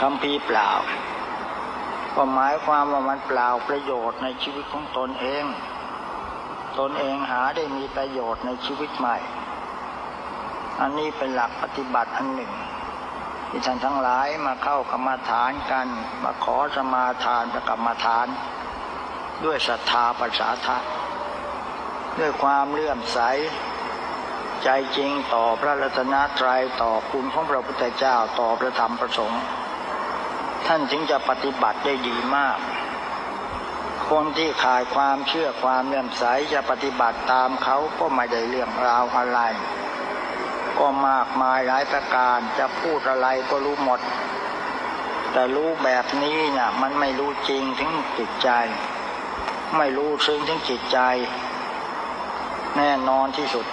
คำพีเปล่า ก็หมายความว่ามันเปล่าประโยชน์ในชีวิตของตนเอง ตนเองหาได้มีประโยชน์ในชีวิตใหม่ อันนี้เป็นหลักปฏิบัติอันหนึ่งที่ท่านทั้งหลายมาเข้ากรรมฐานกันมาขอสมาทานประกรรมฐาน ด้วยศรัทธาประสาทะด้วยความเลื่อมใส ใจจริงต่อพระรัตนตรัยต่อคุณของพระพุทธเจ้าต่อพระธรรมประสงค์ ท่านจึงจะปฏิบัติได้ดีมาก คนที่ขาดความเชื่อความเลื่อมใสจะปฏิบัติตามเขาก็ไม่ได้เรื่องราวอะไร ก็มากมายหลายประการจะพูดอะไรก็รู้หมด แต่รู้แบบนี้เนี่ยมันไม่รู้จริงถึงจิตใจ ไม่รู้ซึ้งถึงจิตใจ แน่นอนที่สุด